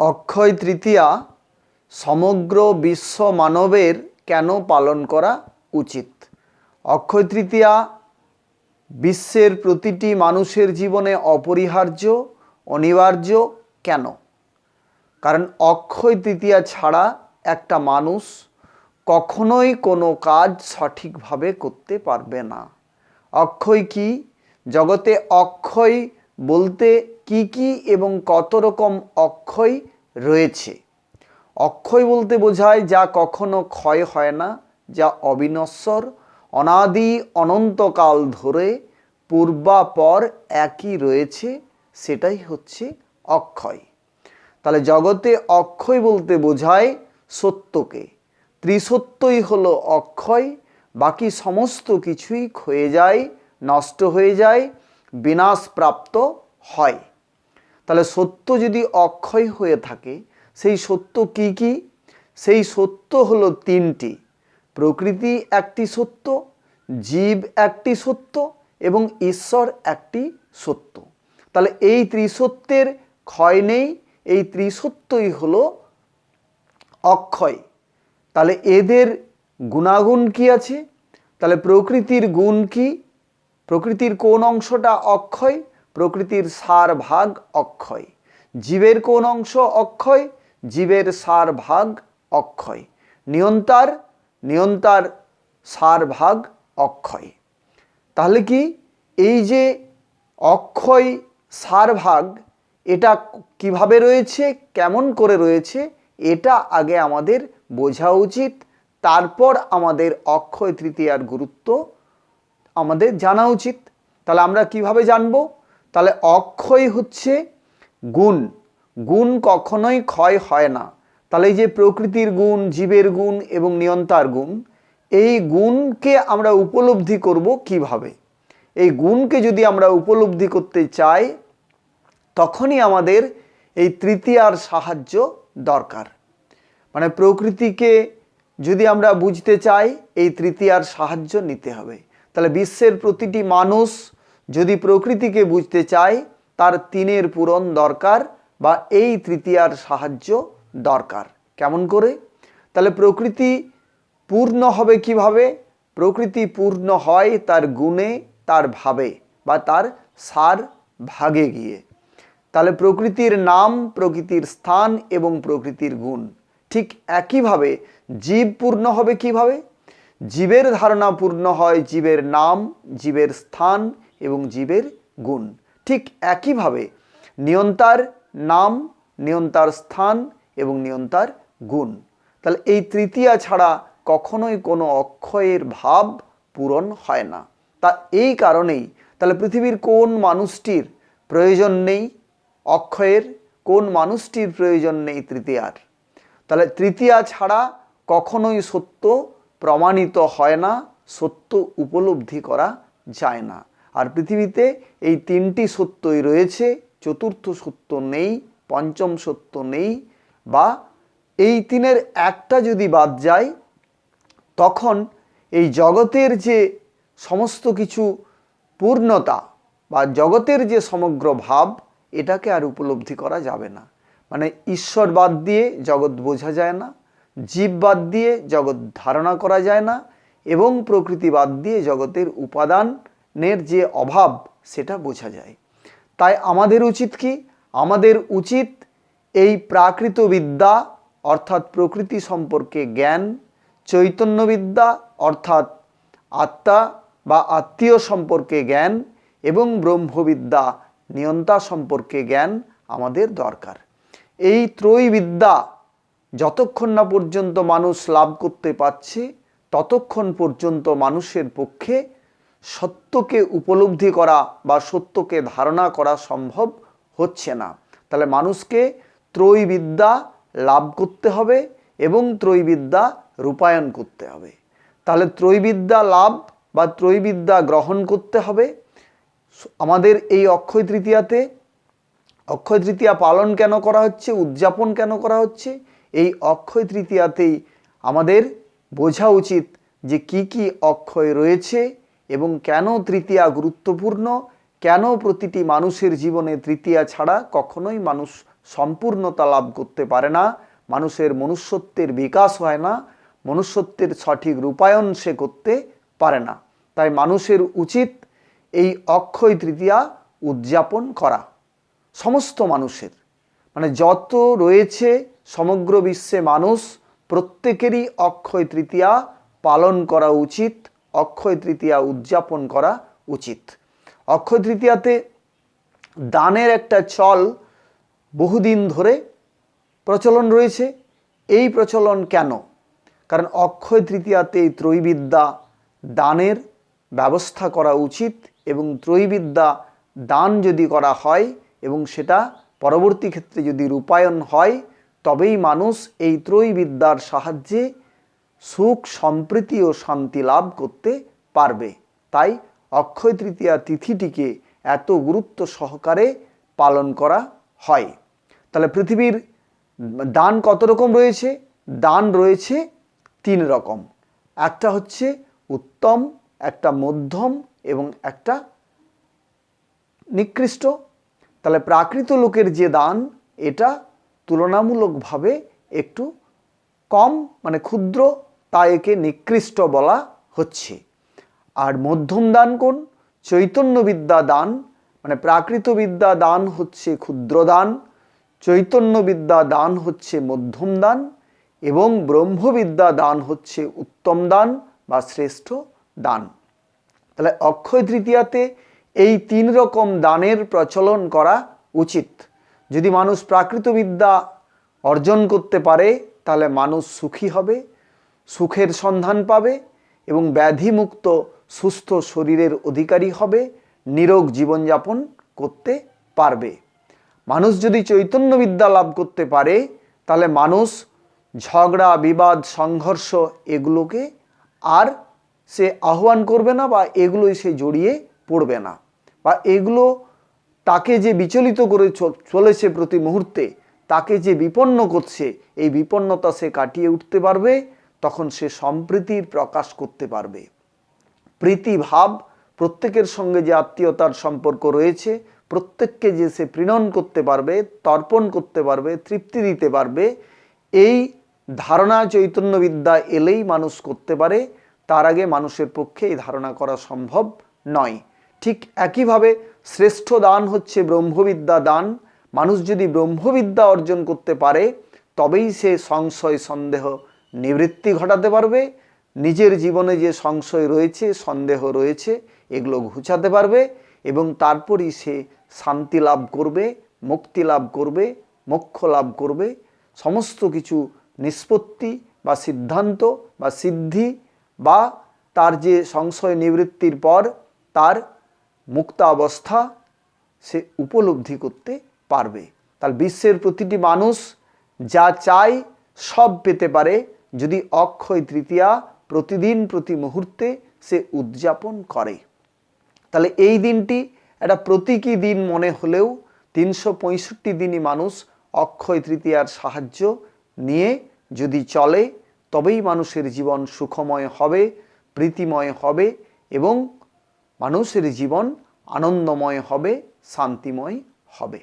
অক্ষয় তৃতীয়া, সমগ্র বিশ্ব মানবের কেন পালন করা উচিত? অক্ষয় তৃতীয়া, বিশ্বের প্রতিটি মানুষের জীবনে অপরিহার্য, অনিবার্য কেন? কারণ অক্ষয় তৃতীয়া ছাড়া একটা মানুষ কখনোই কোনো কাজ সঠিকভাবে করতে পারবে না। অক্ষয় কি? জগতে অক্ষয় বলতে কি কি এবং কত রকম অক্ষয় রয়েছে। অক্ষয় বলতে বোঝায় যা কখনো ক্ষয় হয় না, যা অবিনশ্বর, অনাদি, অনন্তকাল ধরে পূর্বাপর একই রয়েছে, সেটাই হচ্ছে অক্ষয়। তাহলে জগতে অক্ষয় বলতে বোঝায় সত্যকে। ত্রিসত্যই হলো অক্ষয়, বাকি সমস্ত কিছুই ক্ষয়ে যায়, নষ্ট হয়ে যায় বিনাশপ্রাপ্ত হয়। তাহলে সত্য যদি অক্ষয় হয়ে থাকে, সেই সত্য কি কি? সেই সত্য হলো তিনটি। প্রকৃতি একটি সত্য, জীব একটি সত্য এবং ঈশ্বর একটি সত্য। তাহলে এই ত্রিসত্যের ক্ষয় নেই, এই ত্রিসত্যই হলো অক্ষয়। তাহলে এদের গুণাগুণ কি আছে? তাহলে প্রকৃতির গুণ কি? প্রকৃতির কোন অংশটা অক্ষয়? প্রকৃতির সার ভাগ অক্ষয়। জীবের কোন অংশ অক্ষয়? জীবের সার ভাগ অক্ষয়। নিয়ন্তার? নিয়ন্তার সার ভাগ অক্ষয়। তাহলে কি? এই যে অক্ষয় সার ভাগ, এটা কীভাবে রয়েছে? কেমন করে রয়েছে? এটা আগে আমাদের বোঝা উচিত। তারপর আমাদের অক্ষয় তৃতীয়ার গুরুত্ব আমাদের জানা উচিত। তাহলে আমরা কীভাবে জানব? তাহলে অক্ষয় হচ্ছে গুণ। গুণ কখনোই ক্ষয় হয় না। তাহলে এই যে প্রকৃতির গুণ, জীবের গুণ এবং নিয়ন্তার গুণ, এই গুণকে আমরা উপলব্ধি করব কীভাবে? এই গুণকে যদি আমরা উপলব্ধি করতে চাই, তখনই আমাদের এই তৃতীয়ার সাহায্য দরকার। মানে প্রকৃতিকে যদি আমরা বুঝতে চাই, এই তৃতীয়ার সাহায্য নিতে হবে। তাহলে বিশ্বের প্রতিটি মানুষ যদি প্রকৃতিকে বুঝতে চায়, তার তিনের পূরণ দরকার বা এই তৃতীয়ার সাহায্য দরকার। কেমন করে? তাহলে প্রকৃতি পূর্ণ হবে কীভাবে? প্রকৃতি পূর্ণ হয় তার গুণে, তার ভাবে বা তার সার ভাগে গিয়ে। তাহলে প্রকৃতির নাম, প্রকৃতির স্থান এবং প্রকৃতির গুণ ঠিক একইভাবে জীব পূর্ণ হবে কীভাবে? জীবের ধারণা পূর্ণ হয় জীবের নাম, জীবের স্থান এবং জীবের গুণ। ঠিক একইভাবে নিয়ন্তার নাম, নিয়ন্তার স্থান এবং নিয়ন্তার গুণ। তাহলে এই তৃতীয়া ছাড়া কখনোই কোনো অক্ষয়ের ভাব পূরণ হয় না। তা এই কারণেই তাহলে পৃথিবীর কোন মানুষটির প্রয়োজন নেই অক্ষয়ের, কোন মানুষটির প্রয়োজন নেই তৃতীয়ার? তাহলে তৃতীয়া ছাড়া কখনোই সত্য প্রমাণিত হয় না, সত্য উপলব্ধি করা যায় না। আর পৃথিবীতে এই তিনটি সত্যই রয়েছে, চতুর্থ সত্য নেই, পঞ্চম সত্য নেই, বা এই তিনের একটা যদি বাদ যায়, তখন এই জগতের যে সমস্ত কিছু পূর্ণতা বা জগতের যে সমগ্র ভাব, এটাকে আর উপলব্ধি করা যাবে না। মানে ঈশ্বর বাদ দিয়ে জগৎ বোঝা যায় না জীব বাদ দিয়ে জগৎ ধারণা করা যায় না এবং প্রকৃতি বাদ দিয়ে জগতের উপাদানের যে অভাব, সেটা বোঝা যায়। তাই আমাদের উচিত কি? আমাদের উচিত এই প্রাকৃত বিদ্যা অর্থাৎ প্রকৃতি সম্পর্কে জ্ঞান, চৈতন্যবিদ্যা, অর্থাৎ আত্মা বা আত্মীয় সম্পর্কে জ্ঞান এবং ব্রহ্মবিদ্যা, নিয়ন্তা সম্পর্কে জ্ঞান আমাদের দরকার। এই ত্রয়ী বিদ্যা যতক্ষণ না পর্যন্ত মানুষ লাভ করতে পারছে, ততক্ষণ পর্যন্ত মানুষের পক্ষে সত্যকে উপলব্ধি করা বা সত্যকে ধারণা করা সম্ভব হচ্ছে না। তাহলে মানুষকে ত্রয়ী বিদ্যা লাভ করতে হবে এবং ত্রৈবিদ্যা রূপায়ণ করতে হবে। তাহলে ত্রৈবিদ্যা লাভ বা ত্রৈবিদ্যা গ্রহণ করতে হবে। আমাদের এই অক্ষয় তৃতীয়াতে, অক্ষয় তৃতীয়া পালন কেন করা হচ্ছে, উদযাপন কেন করা হচ্ছে এই অক্ষয় তৃতীয়াতেই আমাদের বোঝা উচিত যে কি কি অক্ষয় রয়েছে এবং কেন তৃতীয়া গুরুত্বপূর্ণ, কেন প্রতিটি মানুষের জীবনে তৃতীয়া ছাড়া কখনোই মানুষ সম্পূর্ণতা লাভ করতে পারে না, মানুষের মনুষ্যত্বের বিকাশ হয় না, মনুষ্যত্বের সঠিক রূপায়ণ সে করতে পারে না। তাই মানুষের উচিত এই অক্ষয় তৃতীয়া উদযাপন করা। সমস্ত মানুষের মানে যত রয়েছে সমগ্র বিশ্বে মানুষ, প্রত্যেকেরই অক্ষয় তৃতীয়া পালন করা উচিত, অক্ষয় তৃতীয়া উদযাপন করা উচিত। অক্ষয় তৃতীয়াতে দানের একটা চল বহুদিন ধরে প্রচলন রয়েছে। এই প্রচলন কেন? কারণ অক্ষয় তৃতীয়াতে ত্রৈবিদ্যা দানের ব্যবস্থা করা উচিত এবং ত্রৈবিদ্যা দান যদি করা হয় এবং সেটা পরবর্তী ক্ষেত্রে যদি রূপায়ণ হয়, তবেই মানুষ এই ত্রৈবিদ্যার সাহায্যে সুখ, সম্প্রীতি ও শান্তি লাভ করতে পারবে। তাই অক্ষয় তৃতীয়া তিথিটিকে এত গুরুত্ব সহকারে পালন করা হয়। তাহলে পৃথিবীর দান কত রকম রয়েছে? দান রয়েছে তিন রকম। একটা হচ্ছে উত্তম, একটা মধ্যম এবং একটা নিকৃষ্ট। তাহলে প্রাকৃত লোকের যে দান, এটা তুলনামূলকভাবে একটু কম মানে ক্ষুদ্র, তা একে নিকৃষ্ট বলা হচ্ছে। আর মধ্যম দান কোন? চৈতন্য বিদ্যা দান মানে প্রাকৃত বিদ্যা দান হচ্ছে ক্ষুদ্র দান চৈতন্য বিদ্যা দান হচ্ছে মধ্যম দান, এবং ব্রহ্মবিদ্যা দান হচ্ছে উত্তম দান বা শ্রেষ্ঠ দান। তাহলে অক্ষয় তৃতীয়াতে এই তিন রকম দানের প্রচলন করা উচিত। যদি মানুষ প্রাকৃত বিদ্যা অর্জন করতে পারে, তাহলে মানুষ সুখী হবে, সুখের সন্ধান পাবে এবং ব্যাধিমুক্ত, সুস্থ শরীরের অধিকারী হবে, নিরোগ জীবনযাপন করতে পারবে। মানুষ যদি চৈতন্য বিদ্যা লাভ করতে পারে, তাহলে মানুষ ঝগড়া, বিবাদ, সংঘর্ষ এগুলোকে আর সে আহ্বান করবে না বা এগুলোই সে জড়িয়ে পড়বে না। বা এগুলো তাকে যে বিচলিত করে চলেছে প্রতি মুহূর্তে, তাকে যে বিপন্ন করছে, এই বিপন্নতা সে কাটিয়ে উঠতে পারবে, তখন সে সম্প্রীতির প্রকাশ করতে পারবে। প্রীতি ভাব প্রত্যেকের সঙ্গে যে আত্মীয়তার সম্পর্ক রয়েছে, প্রত্যেককে যে সে প্রীণন করতে পারবে, তর্পণ করতে পারবে, তৃপ্তি দিতে পারবে, এই ধারণা চৈতন্যবিদ্যা এলেই মানুষ করতে পারে, তার আগে মানুষের পক্ষে এই ধারণা করা সম্ভব নয়। ঠিক একইভাবে শ্রেষ্ঠ দান হচ্ছে ব্রহ্মবিদ্যা দান। মানুষ যদি ব্রহ্মবিদ্যা অর্জন করতে পারে, তবেই সে সংশয়, সন্দেহ, নিবৃত্তি ঘটাতে পারবে। নিজের জীবনে যে সংশয় রয়েছে, সন্দেহ রয়েছে, এগুলো ঘুচাতে পারবে এবং তারপরই সে শান্তি লাভ করবে, মুক্তি লাভ করবে, মোক্ষ লাভ করবে। সমস্ত কিছু নিষ্পত্তি বা সিদ্ধান্ত বা সিদ্ধি বা তার যে সংশয়, নিবৃত্তির পর তার মুক্ত অবস্থা সে উপলব্ধি করতে পারবে। তার বিশ্বের প্রতিটি মানুষ যা চায় সব পেতে পারে যদি অক্ষয় তৃতীয়া প্রতিদিন প্রতি মুহূর্তে সে উদযাপন করে। তাহলে এই দিনটি একটা প্রতীকী দিন মনে হলেও তিনশো পঁয়ষট্টি দিনই মানুষ অক্ষয় তৃতীয়ার সাহায্য নিয়ে যদি চলে, তবেই মানুষের জীবন সুখময় হবে, প্রীতিময় হবে এবং মানুষের জীবন আনন্দময় হবে শান্তিময় হবে।